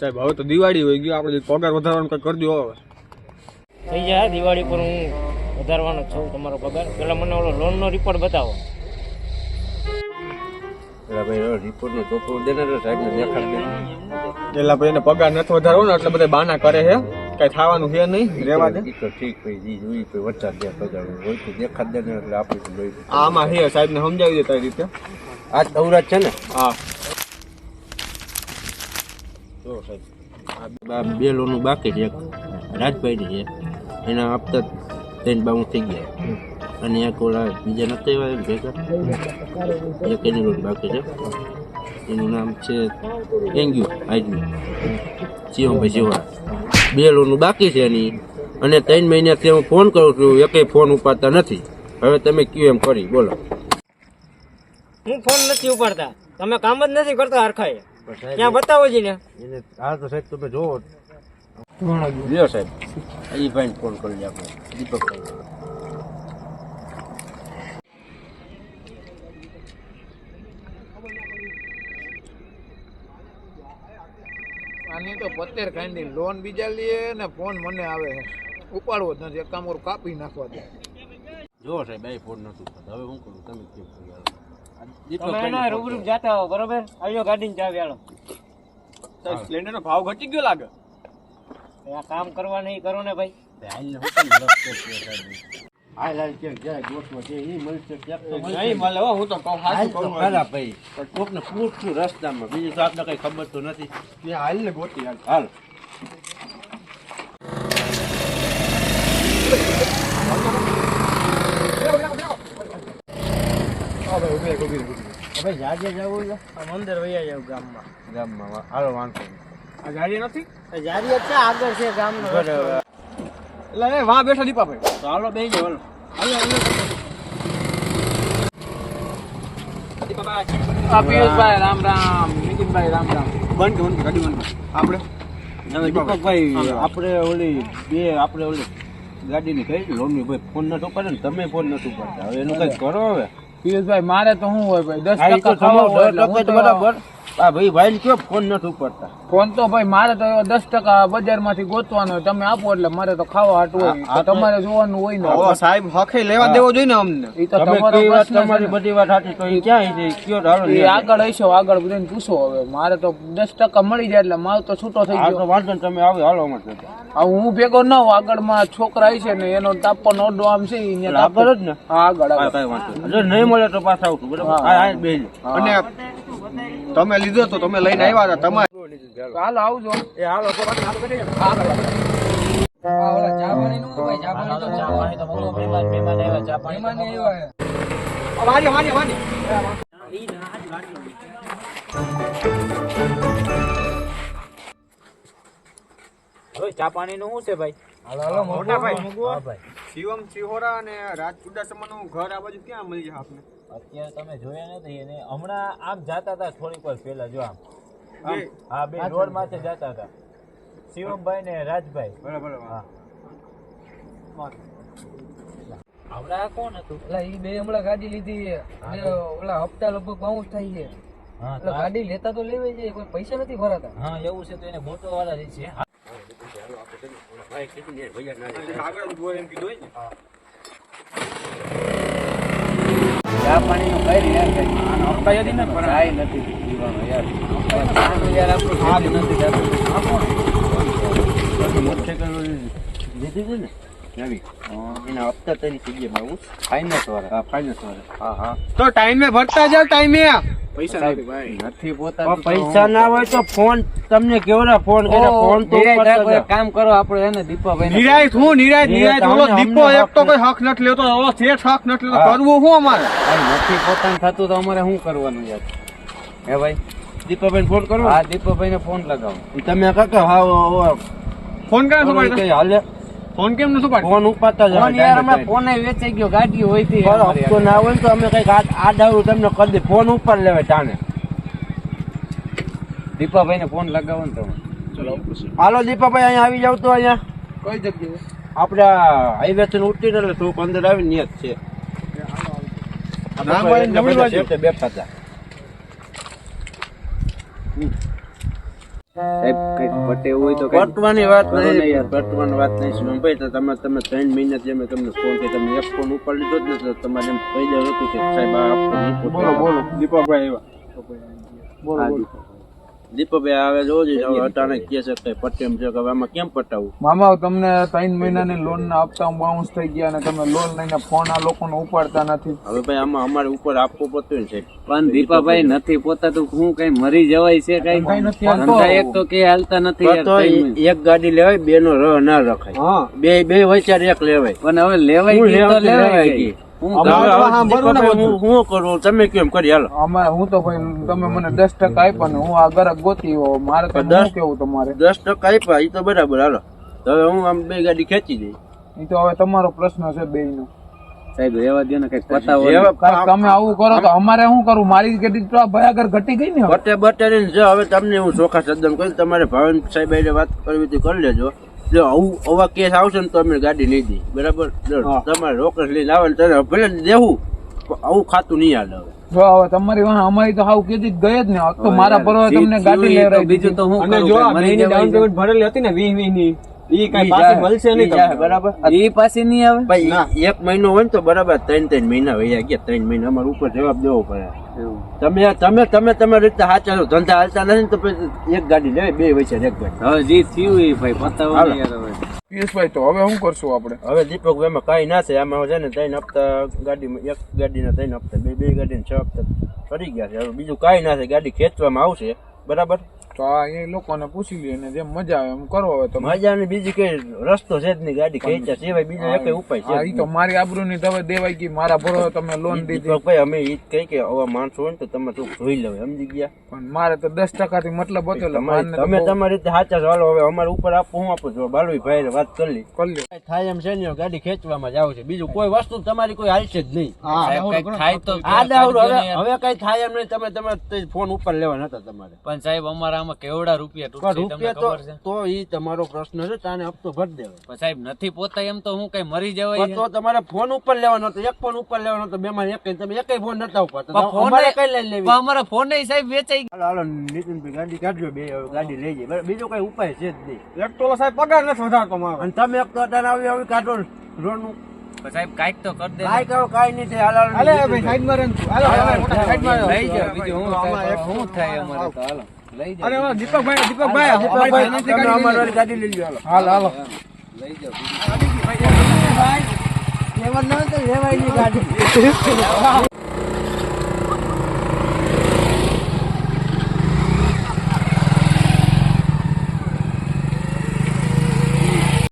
સાહેબ હવે તો દિવાળી હોય ગયું આપણે પગાર વધારવાનું કંઈક કરી દો હવે. થઈ જાય દિવાળી પર હું વધારવાનો છું તમારો પગાર. પેલા મને ઓલો લોનનો રિપોર્ટ બતાવો. પેલા ભાઈ રિપોર્ટ નો ચોપડો દેને સાહેબ દેખાડ દે. પેલા ભાઈ એને પગાર નથી વધારવો ને એટલે બધા બાના કરે છે. કઈ થવાનું છે નહીં રહેવા દે. તો ઠીક ભાઈ જી જોઈ ભાઈ વચ્ચા દે પગાર હોય તો દેખાડ દે ને એટલે આપણે આમાં છે સાહેબ સમજાવી દે તારી રીતે. આ દૌરાત છે ને? હા. જો સાહેબ બે- લોનું બાકી છે એક રાજભાઈની છે, એના આપતા ત્રણ બાઉ થઈ ગયા. અને એક ઓલા બીજા નથી આવ્યા ભેગા? એક એની લોન બાકી છે? એનું નામ છે એંગ્યુ આજનું શિવમભાઈ શિવરા બે લોનું બાકી છે એની. અને ત્રણ મહિનાથી હું ફોન કરું છું એકેય ફોન ઉપાડતા નથી. હવે તમે કયું એમ કરી, બોલો. હું ફોન નથી ઉપાડતા. તમે કામ જ નથી કરતા હરખાએ. ક્યાં બતાવો જી ને. એને આ તો સાહેબ તમે જોવો. લ્યો સાહેબ. એ ભાઈ ફોન કરી લે આપણે. દીપકભાઈ આની તો પત્તેર ખાંડી લોન બીજા લઈએ ને ફોન મને આવે ઉપાડવો જ નથી. એક કામ કાપી નાખવા દે. જો સાહેબ એ ફોન નથી હવે હું કરું? તમે કેમ તમે એના રૂબરૂ જાતા હો બરોબર? આવ્યો ગાડીને ચાવી આલો સાહેબ સિલિન્ડરનો ભાવ ઘટી ગયો લાગે. આ કામ કરવા નહીં કરો ને ભાઈ? હાલ હાલ કે જાય ગોઠમાં છે ઈ મળશે ક્યાંક તો નહીં મળે હો, હું તો કહું હાલ તો ખરા ભાઈ. કોકને પૂછશું રસ્તામાં બીજું તો આપણે કઈ ખબર તો નથી. હાલ ને ગોતી હાલ. હાલ. ભાઈ જાજે જવું છે? મંદિર વૈયા જાવ ગામમાં. ગામમાં હાલો વાંધો નહીં. આ ગાડી નથી? જારી છે આગળ છે ગામનો એટલે એ વાં બેઠા દીપાભાઈ. તો હાલો બેસી જાઓ હાલો. પિયુષભાઈ રામ રામ. નીતિનભાઈ રામ રામ. બંધ બંધ ગાડી બંધ. આપણે? હવે દીપકભાઈ આપણે ઓલી બે આપણે ઓલી ગાડીની કઈ લોનની ભાઈ ફોન નથી ઉપાડે ને તમે ફોન નથી ઉપાડતા. હવે એનું કઈ કરો હવે? પિયુષભાઈ મારે તો શું હોય ભાઈ દસ ટકા બરાબર. આ ભાઈ ભાઈ કયો ફોન નથી ઉપડતા? ફોન તો ભાઈ મારે તો એવો દસ ટકા બજારમાંથી ગોતવાનો તમે આપો એટલે મારે તો ખાવા હાટું હોય. તમારે જોવાનું હોય ને સાહેબ હખે લેવા દેવો જોઈએ ને અમને? એ તો તમે તમારો બધી વાત સાચી તો એ ક્યાં છે કયો ધારો એ આગળ હશો આગળ બધાને પૂછો હવે. મારે તો દસ ટકા મળી જાય એટલે માલ તો છૂટો થઈ ગયો. તો વાંધો તમે આવે હાલો અમારે હું ભેગો ના હોઉં આગળમાં છોકરા છે ને એનો તાપવાનો ઓડો આમ છે આગળ જ ને. હા આગળ આગળ. નહીં. જો નહીં મળે તો પાછા આવતું બરાબર. અને તમે લીધો તો તમે લઈને આવ્યા હતા તમારે. હાલો આવજો. એ હાલો. ચા પાણી નું શું છે ભાઈ? મોટા ભાઈ. શિવમ સિહોરા અને રાજ ચુડાસમાનું ઘર આ બાજુ ક્યાં મળી જાય આપને? અત્યારે તમે જોયા નથી એને હમણાં આમ જાતા હતા થોડીક વાર પહેલા જો આમ. બે. હા બે રોડ માથે જાતા હતા. શિવમભાઈ ને રાજભાઈ. બરાબર હા. હમણાં કોણ હતું? એટલે ઈ બે હમણાં ગાડી લીધી. ઓલા હપ્તા લગભગ બાઉન્સ થાય છે. હા એટલે તો ગાડી લેતા તો લેવાય છે કોઈ પૈસા નથી ભરાતા. હા એવું છે તો એને મોટો વાળા જ છે ભાઈ આગળ જ બોય એમ કીધું હોય ને ચા પાણી નું કઈ? યાર ને પણ આય નથી દીવાનો યાર. યાર આપણું નથી થતું. મોટરસાઇકલ લીધી છે ને તો ટાઈમે ભરતા જાવ ટાઈમે પૈસા નથી ભાઈ. નથી પોતા પૈસા ના હોય તો ફોન તમને કેવડા ફોન કર્યા? ફોન તો કામ કરો આપણે એને દીપાભાઈ નિરાય હું નિરાય નિરાય ઓલો દીપો એક તો કોઈ હક નથી લેતો ઓલો શેઠ હક નથી લેતો. કરવું શું અમારે? નથી પોતાનું થતું તો અમારે શું કરવાનું યાર? હે ભાઈ? દીપાભાઈ ફોન કરો. હા દીપાભાઈ ને ફોન લગાવો. તમે કાકા હા ફોન કરે કઈ હાલે? ફોન કેમ નથી પાડતો ફોન ઉપાડતા જ ફોન યાર અમે ફોન વેચાઈ ગયો ગાડી હોયથી હપ્તો ના હોય ને તો અમે કંઈક આડાવું તમને કરી દે. ફોન ઉપર લેવાય જાણે દીપાભાઈ ને ફોન લગાવો ને તમે. હાલો દીપાભાઈ અહીંયા આવી જાવ તો અહીંયા. કઈ જગ્યાએ? આપણે હાઈવે થી ઉતરી એટલે થોડુંક અંદર આવી નિયત છે. નામ વાળીને જમણી બાજુ. બેઠા હતા. સાહેબ કંઈક પટે હોય તો પટવાની વાત નહીં. યાર. પટવાની વાત નહીં શિવમભાઈ તો તમે તમે ત્રણ જે મેં તમને ફોન કર્યો. તમે એક ફોન ઉપર લીધો જ નથી તો તમારે એમ કહી દેવું હતું કે સાહેબ આ બોલો બોલો. દીપકભાઈ આવ્યા. બોલો. દીપકભાઈ આવે જોવો અટાણે કે છે કે પટ્ટી છે કે હવે આમાં કેમ પટાવું? મામા તમને ત્રણ મહિનાની લોન ના હપ્તા બાઉન્સ થઈ ગયા અને તમે લોન લઈને ફોન આ લોકોને ઉપાડતા નથી. હવે ભાઈ આમાં અમારે ઉપર આપવું પડતું છે. પણ દીપાભાઈ નથી પોતાતું હું કઈ મરી જવાય છે કઈ? એક તો કે હાલતા નથી તો. એક ગાડી લેવાય બે નો રહ ના રખાય. બે બે બે ચાર એક લેવાય. પણ હવે લેવાય લેવાય હું કરું? તમે કેમ કરી હાલો. અમારે હું તો ભાઈ તમે મને દસ ટકા આપ્યા ને હું આ ગરક ગોતી હોઉં. મારે તો દસ- કેવું તમારે? દસ ટકા આપ્યા એ તો બરાબર હાલો. હવે હું આમ બે ગાડી ખેંચી દઈ. એ તો હવે તમારો પ્રશ્ન છે બે નો સાહેબ એવા દો ને કંઈક પતાવો તમે આવું કરો તો અમારે શું કરું મારી ગાડી તો ભયાગર ઘટી ગઈ ને. બટે બટે જો હવે તમને હું ચોખા સદન કહી તમારે ભાવન સાહેબ વાત કરવી હતી કરી લેજો. જો આવું આવા કેસ આવશે ને તો અમે ગાડી નહીં દઈ બરાબર? તમારે રોકડ લઈને આવે ને તને ભલે દેવું આવું ખાતું નહીં હાલ હવે. જો હવે તમારી વાહ અમારી તો હાવ કીધી જ ગઈ જ ને. તો મારા પર તમને ગાડી લેવડાવી બીજું તો હું અને જો ડાઉન પેમેન્ટ ભરેલી હતી ને વીસ વીસની ઈ કઈ પાછી જાય, મળશે નહીં બરાબર. એ પાછી નહીં આવે? ભાઈ એક મહિનો હોય ને તો બરાબર ત્રણ ત્રણ મહિના વયા ગયા ત્રણ મહિના. અમારે ઉપર જવાબ દેવો પડે. તમે તમે તમે તમારી રીતે સાચા ધંધા હાલતા નથી તો પછી એક ગાડી લેવાય બે વચ્ચે એક ગાડી. હવે જે થયું એ ભાઈ પતાવો પિયુષભાઈ તો હવે શું કરશું આપણે? હવે દીપક એમાં કાંઈ ના છે. આમાં છે ને ત્રણ હપ્તા ગાડીમાં એક ગાડીના ત્રણ હપ્તા બે બે ગાડીના છ હપ્તા ફરી ગયા છે. હવે બીજું કાંઈ ના છે. ગાડી ખેંચવામાં આવશે. બરાબર? તો આ એ લોકોને પૂછી લે ને જેમ મજા આવે એમ કરો હવે તમે. મજાની બીજી કઈ રસ્તો છે જ નહીં ગાડી ખેંચા સિવાય બીજો એક ઉપાય છે હા, તો નહીં. મારી આબરૂની દવા દેવાય ગઈ મારા ભરો તમે લોન દીધી. ભાઈ અમે એ જ કહી કે આવા માણસો હોય ને તો તમે તું જોઈ લો સમજી ગયા? પણ મારે તો દસ ટકા થી મતલબ હતો તો તમે તમારી રીતે સાચા છો. હવે અમારે ઉપર આપો હું આપું છું. બાલુઈ ભાઈ વાત કરી લી. કરી લ્યો. થાય એમ છે ને ગાડી ખેંચવામાં જ છે. બીજું કોઈ વસ્તુ તમારી કોઈ હાલશે જ નહીં. થાય તો આ હવે હવે કઈ થાય એમ નહીં. તમે તમે ફોન ઉપર લેવા નતા તમારે. પણ સાહેબ અમારા આમાં કેવડા રૂપિયા તૂટશે તમને ખબર છે? તો ઈ તમારો પ્રશ્ન છે તાને હપ્તો ભરી દેવો. પણ સાહેબ નથી પોતા એમ તો હું કઈ મરી જવાય તો તમારે ફોન ઉપર લેવાનો હતો એક ફોન ઉપર લેવાનો હતો બે માં એક તમે એક ફોન નતા ઉપાડતા. ફોન અમારે કઈ લઈ લેવી? અમારા ફોન સાહેબ વેચાઈ હાલો હાલો નીતિનભાઈ ગાડી કાઢજો બે હવે ગાડી લઈ જાય. બીજો કઈ ઉપાય છે જ નહીં. એક તો સાહેબ પગાર નથી વધારતો મારો. અને તમે એક તો અટાણે આવી આવી કાઢો રોડનું સાહેબ કાંઈક તો કરી દે કાંઈ કરો કાંઈ નહીં થાય. હાલો હાલો ભાઈ સાઈડમાં રહે હાલો હાલો, સાઈડમાં લઈ જાઓ બીજું હું આમાં એક- શું થાય અમારે તો? હાલો. લઈ જાઓ. અરે દીપકભાઈ દીપકભાઈ દીપકભાઈ, અમારી ગાડી લઈ લો હાલ. હાલો. લઈ જાઓ લેવા ન તો લેવાય ગાડી.